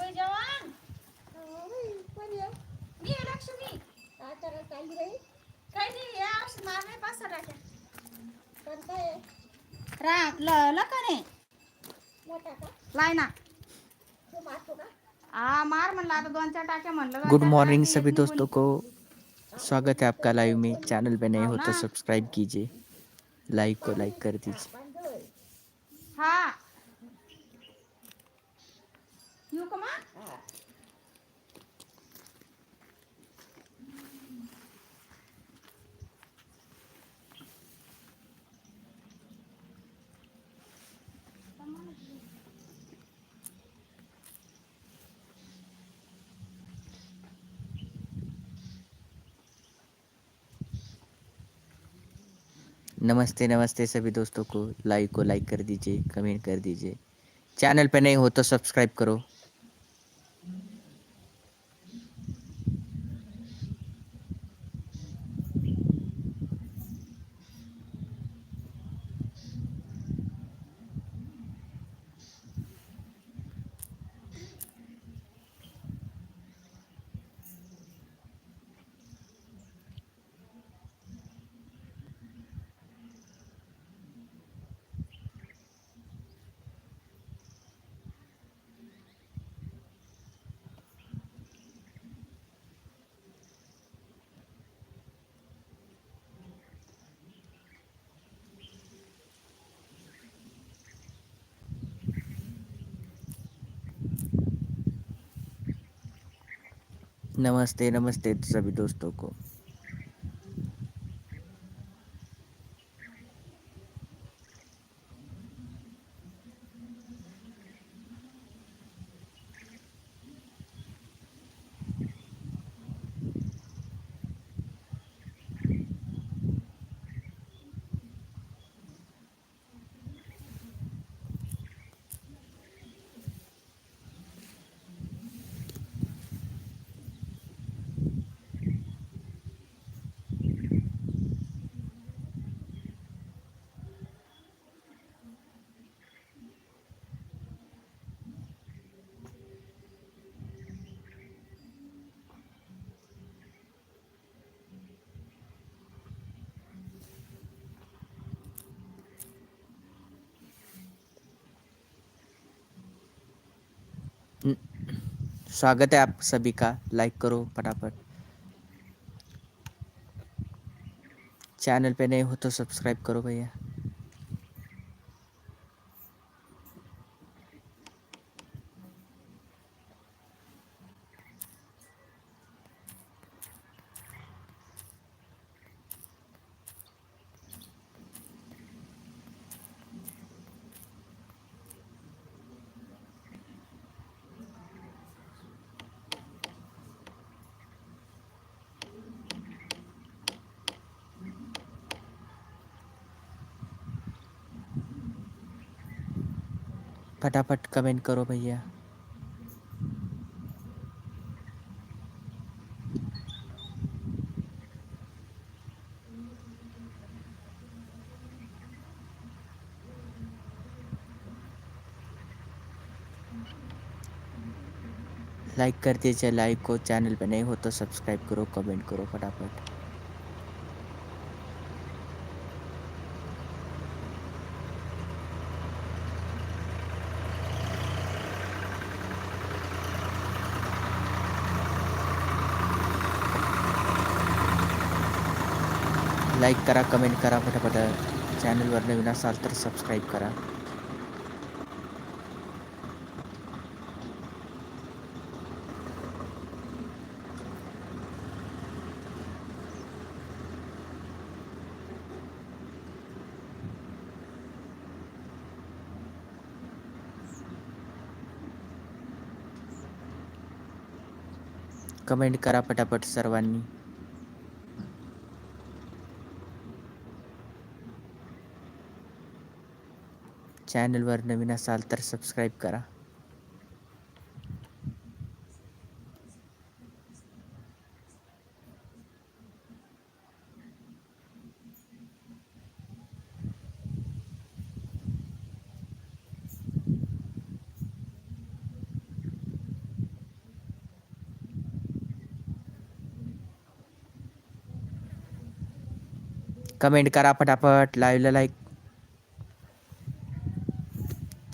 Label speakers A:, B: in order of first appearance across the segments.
A: झालं गं जेवण
B: कोण आहे?
A: मी आहे लक्ष्मी
B: काय करत चालली बाई
A: काही नाही या औषध मारणे पाच सहा टाक्या
B: पण काय? आहे?
A: राख ल लकाने
B: मोठा का?
A: लाय ना।
B: तू मारतो का?
A: हा मार म्हणलं आता दोन चार टाक्या म्हणलं
C: गुड
A: दोन चार
C: मॉर्निंग
A: टाक्या
C: सभी
A: येत
C: दोस्तों
A: निघून.
C: को। स्वागत है आपका लाइव में। चैनल पे नए हो तो
A: ना।
C: सब्सक्राइब कीजिए। लाइक को लाइक कर दीजिए।
B: बंद होय.
A: हा। येऊ का मग
B: हा.
C: नमस्ते नमस्ते सभी दोस्तों को। लाइक को लाइक कर दीजिए, कमेंट कर दीजिए। चैनल पे नए हो तो सब्सक्राइब करो। नमस्ते नमस्ते सभी दोस्तों को। स्वागत है आप सभी का. लाइक करो फटाफट. चैनल पे नए हो तो सब्सक्राइब करो भैया. फटाफट कमेंट करो भैया। लाइक कर दीजिए लाइक को चैनल पे नहीं हो तो सब्सक्राइब करो कमेंट करो फटाफट। लाईक करा कमेंट करा फटाफट. चॅनलवर नवीन असाल तर सबस्क्राईब करा. कमेंट करा पटापट सर्वांनी. चॅनलवर नवीन असाल तर सबस्क्राईब करा. कमेंट करा पटापट लाईव्हला लाईक.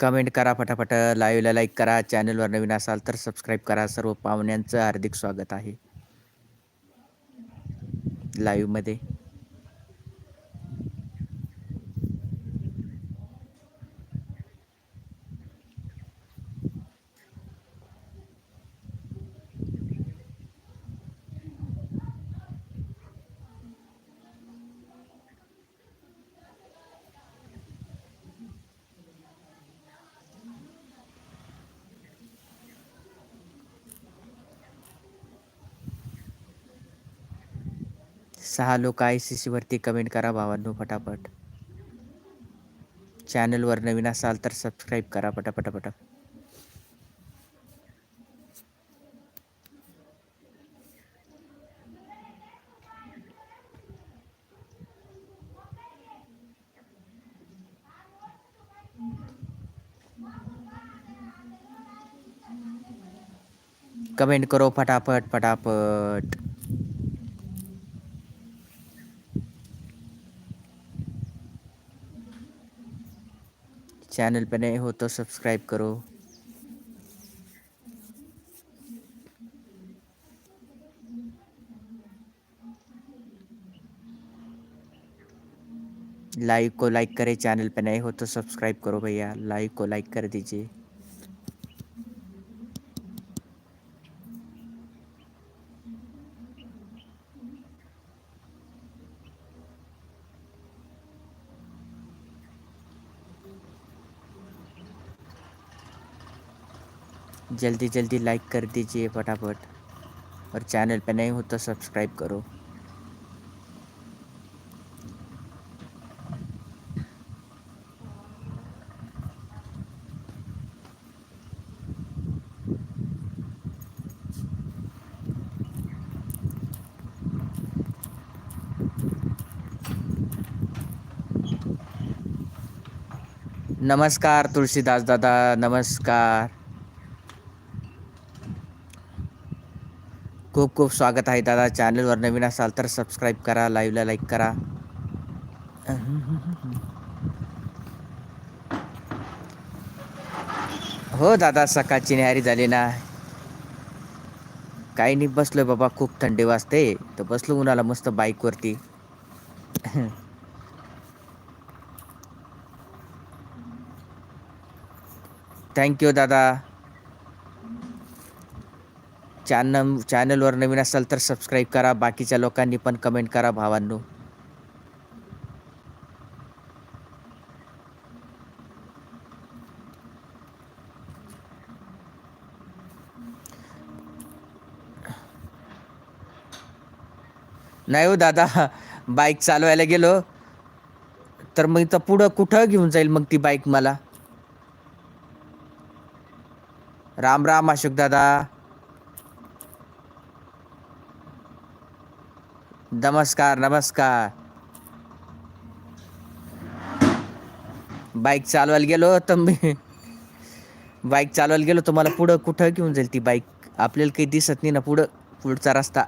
C: कमेंट करा फटाफट. लाईव्हला लाईक करा. चॅनलवर नवीन असाल तर सबस्क्राईब करा. सर्व पाहुण्यांचं हार्दिक स्वागत आहे. लाईव्हमध्ये. सहा लोक आय सी सीवरती कमेंट करा भावांनो फटाफट. चॅनलवर नवीन असाल तर सबस्क्राईब करा पटापटापट कमेंट करो फटाफट फटाफट. चैनल पर नए हो तो सब्सक्राइब करो। लाइक को लाइक करें, चैनल पर नए हो तो सब्सक्राइब करो भैया। लाइक को लाइक कर दीजिए। जल्दी जल्दी लाइक कर दीजिए फटाफट। और चैनल पे नहीं हो तो सब्सक्राइब करो। नमस्कार तुलसीदास दादा, नमस्कार। खूप खूप स्वागत आहे दादा. चॅनलवर नवीन असाल तर सबस्क्राईब करा लाईव्हला लाईक करा. हो दादा सकाळची न्यारी झाली ना. काही नाही बसलोय बाबा खूप थंडी वाजते. तर बसलो उन्हाला मस्त बाईकवरती थँक्यू दादा. चॅनल चॅनलवर नवीन असाल तर सबस्क्राईब करा. बाकीच्या लोकांनी पण कमेंट करा भावांनो. नाही हो दादा बाईक चालवायला गेलो. तर मग इथं पुढं कुठं घेऊन जाईल मग ती बाईक मला? राम राम अशोक दादा. नमस्कार नमस्कार. बाईक चालवायला गेलो तर मी. बाईक चालवायला गेलो तर मला पुढं कुठं घेऊन जाईल ती बाईक? आपल्याला काही दिसत नाही ना पुढं पुढचा रस्ता.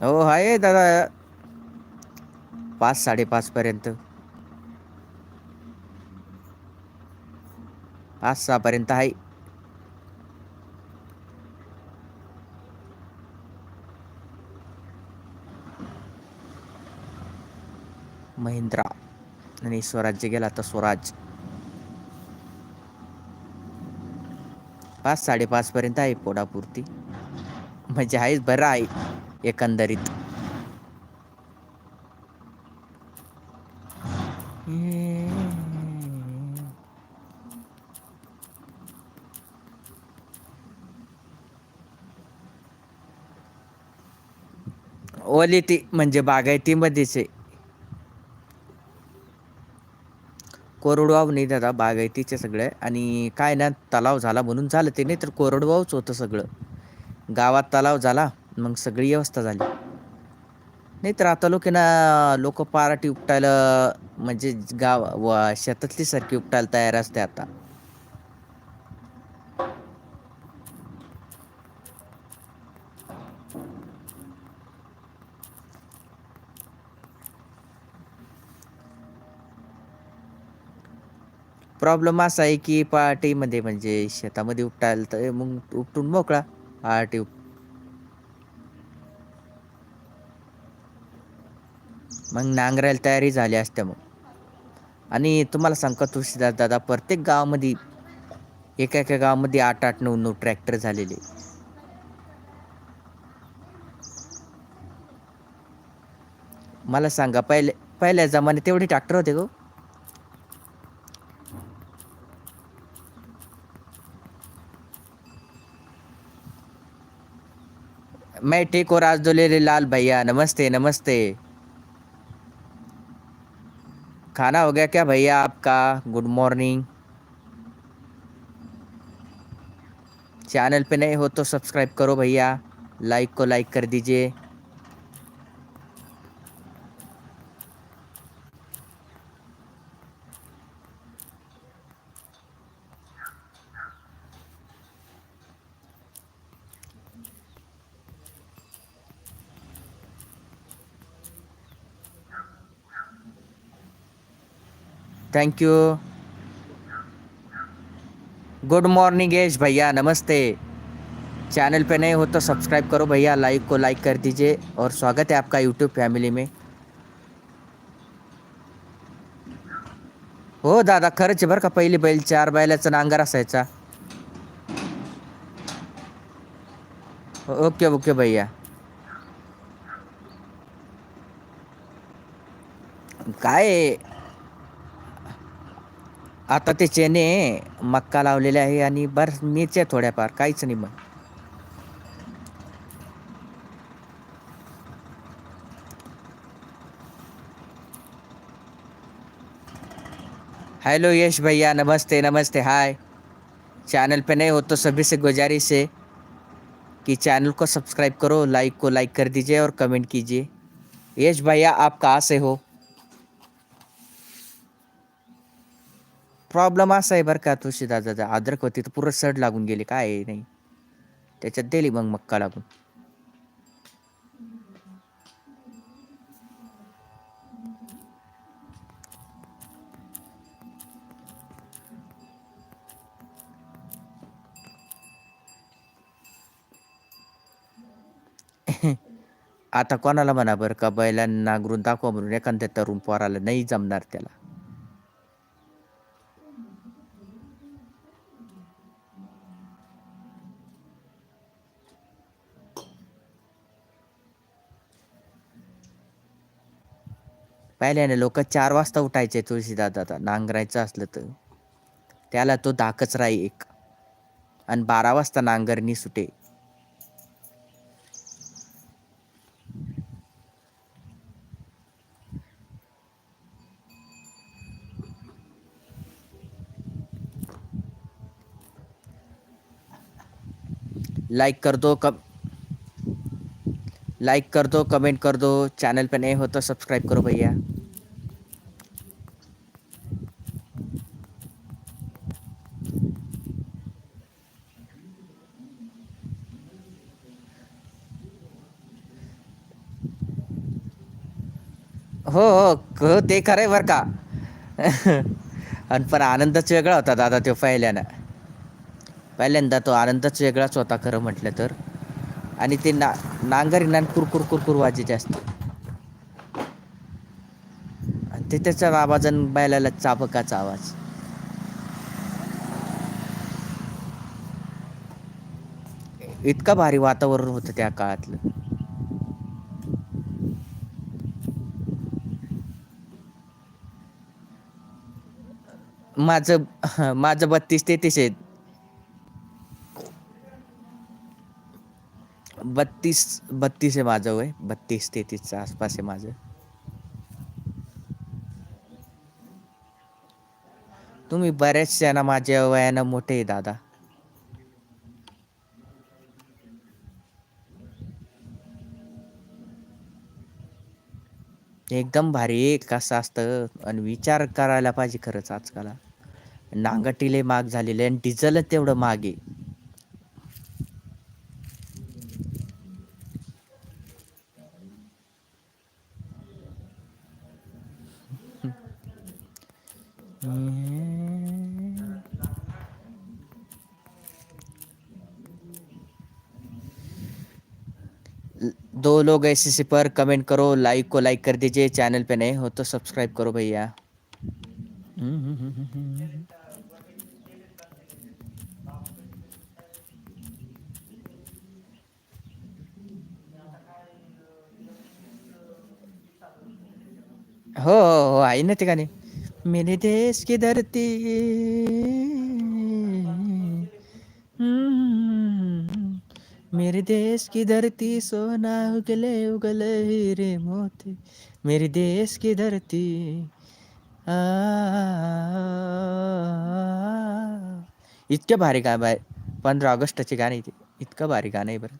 C: हो आहे दादा. पाच साडेपाच पर्यंत. पाच सहा पर्यंत आहे. महिंद्रा. आणि स्वराज्य गेला तर स्वराज. पाच साडेपाच पर्यंत आहे पोटापुरती. म्हणजे आहेच बरं आहे एकंदरीत. ओली ती म्हणजे बागायतीमध्येच आहे. कोरडवाहू नाही दादा बागायतीचे सगळे. आणि काय ना तलाव झाला म्हणून झालं ते नाही तर कोरडवाहूच होतं सगळं. गावात तलाव झाला मग सगळी व्यवस्था झाली. नाही तर आता लोक ना लोक पाराटी उपटायला म्हणजे गाव व शेतातली सारखी उपटायला तयार असते आता. प्रॉब्लेम असा आहे की पहाटेमध्ये म्हणजे शेतामध्ये उपटायला तर मग उपटून मोकळा पहाटे उप मग नांगरायला तयारी झाली असते मग. आणि तुम्हाला सांगतो तुळशीदास दादा प्रत्येक गावामध्ये एका एका गावामध्ये आठ आठ नऊ नऊ ट्रॅक्टर झालेले. मला सांगा पहिले पहिल्या जमान्यात तेवढे ट्रॅक्टर होते गो. मैं ठीक हूँ राजदुलेरे लाल भैया। नमस्ते नमस्ते। खाना हो गया क्या भैया आपका? गुड मॉर्निंग चैनल पे नए हो तो सब्सक्राइब करो भैया। लाइक को लाइक कर दीजिए। थँक्यू गुड मॉर्निंग यश भैया नमस्ते चैनल पे नए हो तो सब्सक्राइब करो भैया. लाइक को लाइक कर दीजिए और स्वागत है आपका यूट्यूब फॅमिली में. हो दादा खरंच आहे बरं का पहिली बैल चार बैलाचा नांगर असायचा ओके ओके भैया. काय? आता ते चेने मक्का लावलेले आहे आणि बरं मिरच्या थोड्याफार, काहीच नाही मग. हेलो यश भैया, नमस्ते नमस्ते हाय चैनल पे नए हो तो सभी से गुजारिश है कि चैनल को सब्सक्राइब करो लाइक को लाइक कर दीजिए और कमेंट कीजिए। यश भैया, आप कहाँ से हो? प्रॉब्लेम असा आहे बरं का तुळशी दादा अद्रक होती तर पुरं सड लागून गेली. काय नाही. त्याच्यात दिली मग मक्का लागून. आता कोणाला म्हणा बरं का बैलांना नांगरून दाखवा म्हणून एखाद्या तरुण पोराला नाही जमणार त्याला. पहिल्याने लोक चार वाजता उठायचे तुळशीदादा नांगरायचं असलं तर. त्याला तो दाकच राही एक. आणि बारा वाजता नांगरणी सुटे. लाइक कर दो कब लाइक कर दो कमेंट कर दो चैनल पे नए हो तो सब्सक्राइब करो भैया. हो हो, हो ते खरं आहे बरं का. आणि पण आनंदच वेगळा होता दादा तो पहिल्यानं पहिल्यांदा तो आनंदच वेगळाच होता खरं म्हटलं तर. आणि ते ना नांगरी नान कुरकुर कुरकुर वाजायचे असते आणि ते त्याचा आवाज आणि बैलाला चाबकाचा आवाज. इतका भारी वातावरण होतं त्या काळातलं. माझं माझं बत्तीस तेहतीस आहेत बत्तीस बत्तीस आहे माझं वय. बत्तीस तेहतीसच्या आसपास आहे माझं. तुम्ही बऱ्याचशा ना माझ्या वयानं मोठे आहे दादा. एकदम भारी आहे कसं असतं. आणि विचार करायला पाहिजे खरंच आजकाल. नांगटीले महाग झालेले आणि डिझेलच तेवढं महाग लोग ऐसे से पर कमेंट करो लाइक को लाइक कर दीजिए चैनल पे नए हो तो सब्सक्राइब करो भैया। हो हो आहे ना गाणे मेरे देश की धरती। हम्म, मेरे देश की धरती सोना उगले उगले हीरे मोती। मेरे देश की धरती इतकं भारी गाणं आहे. पंधरा ऑगस्टचे गाणे आहे ते इतकं भारी गाणं आहे बरं.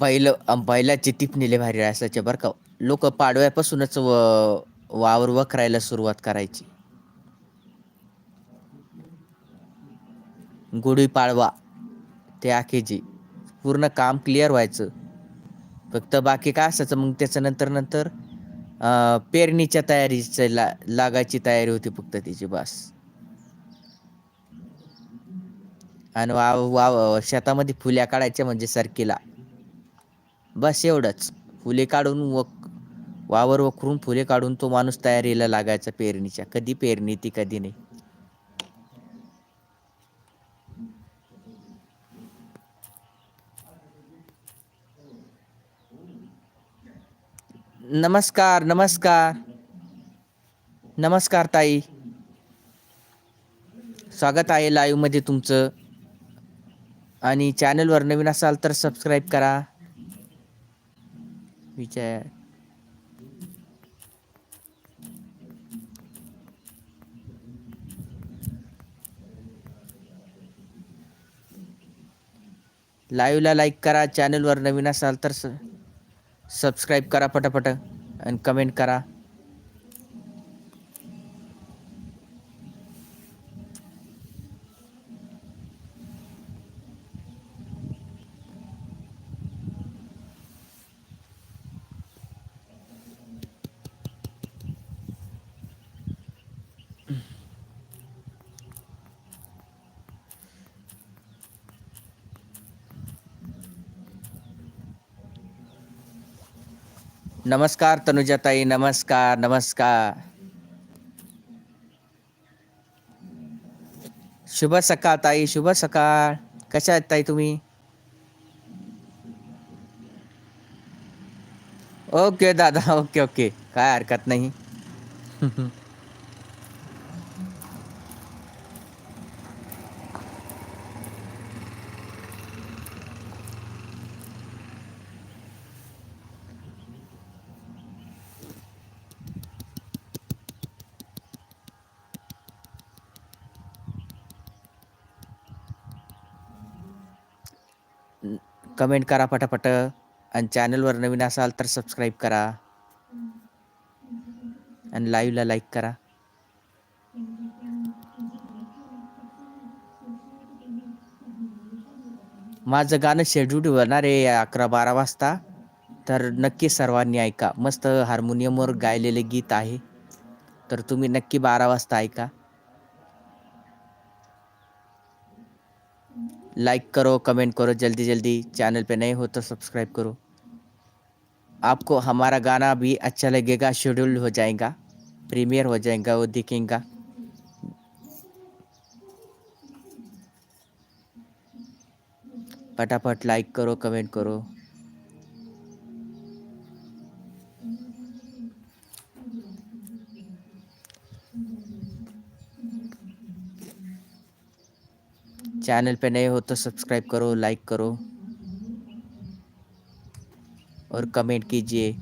C: बैल बैलाचे टिपणीले भारी असायचे बरं का. लोक पाडव्यापासूनच व वावर वखरायला सुरुवात करायची. गुढीपाडवा ते आखेची पूर्ण काम क्लिअर व्हायचं. फक्त बाकी काय असायचं? मग त्याचं नंतर नंतर पेरणीच्या तयारीचं ला लागायची तयारी होती फक्त तिची बस. आणि वाव वाव शेतामध्ये फुल्या काढायच्या म्हणजे सरकीला. बस एवढंच. फुले काढून व वावर वखरून फुले काढून तो माणूस तयारीला लागायचा पेरणीच्या. कधी पेरणी ती कधी नाही. नमस्कार नमस्कार. नमस्कार ताई. स्वागत आहे लाईव्हमध्ये तुमचं. आणि चॅनलवर नवीन असाल तर सबस्क्राईब करा. विचार लाईव्हला लाईक करा. चॅनलवर नवीन असाल तर स सबस्क्राईब करा पटापट आणि कमेंट करा. नमस्कार तनुजाताई नमस्कार नमस्कार। शुभ सकाळ ताई, शुभ सकाळ। कशा आहेत ताई तुम्ही? ओके दादा, ओके ओके. काय हरकत नाही. कमेंट करा पटापट आणि चॅनलवर नवीन असाल तर सबस्क्राईब करा. आणि लाईव्हला लाईक करा. माझं गाणं शेड्यूल होणार आहे अकरा बारा वाजता. तर नक्की सर्वांनी ऐका. मस्त हार्मोनियमवर गायलेले गीत आहे. तर तुम्ही नक्की बारा वाजता ऐका. लाइक करो, कमेंट करो, जल्दी जल्दी चैनल पे नए हो तो सब्सक्राइब करो। आपको हमारा गाना भी अच्छा लगेगा शेड्यूल हो जाएगा प्रीमियर हो जाएगा, वो दिखेगा। फटाफट लाइक करो, कमेंट करो। चैनल पे नए हो तो सब्सक्राइब करो लाइक करो और कमेंट कीजिए।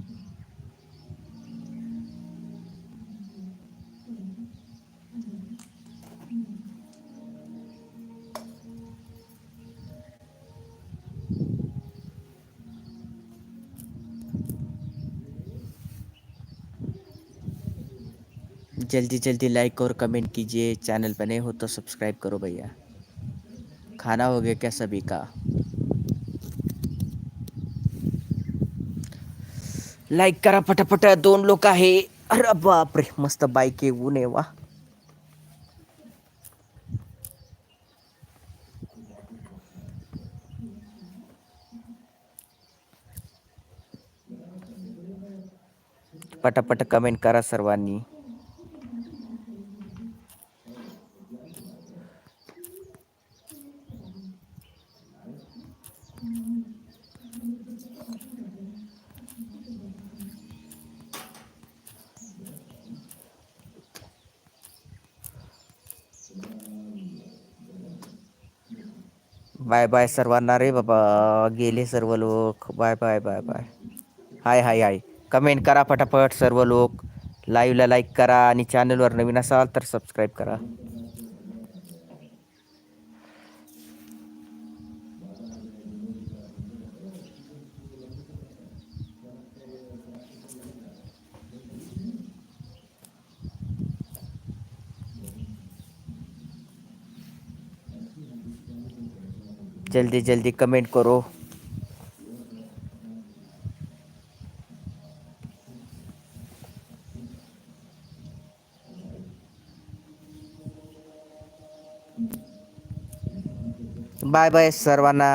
C: जल्दी जल्दी लाइक और कमेंट कीजिए। चैनल पे नए हो तो सब्सक्राइब करो भैया। खाना हो गया क्या सभी का? लाईक करा पटापट दोन लोक आहे. अरे बापरे, मस्त बाईक आहे ऊन आहे वा पटापट कमेंट करा सर्वांनी. बाय बाय सर्वांना रे बाबा. गेले सर्व लोक. Bye bye bye bye. Hi hi hi. Comment करा फटाफट सर्व लोक. लाईव्हला लाईक करा आणि चॅनलवर नवीन असाल तर सबस्क्राईब करा. जल्दी जल्दी कमेंट करो। बाय बाय सर्वांना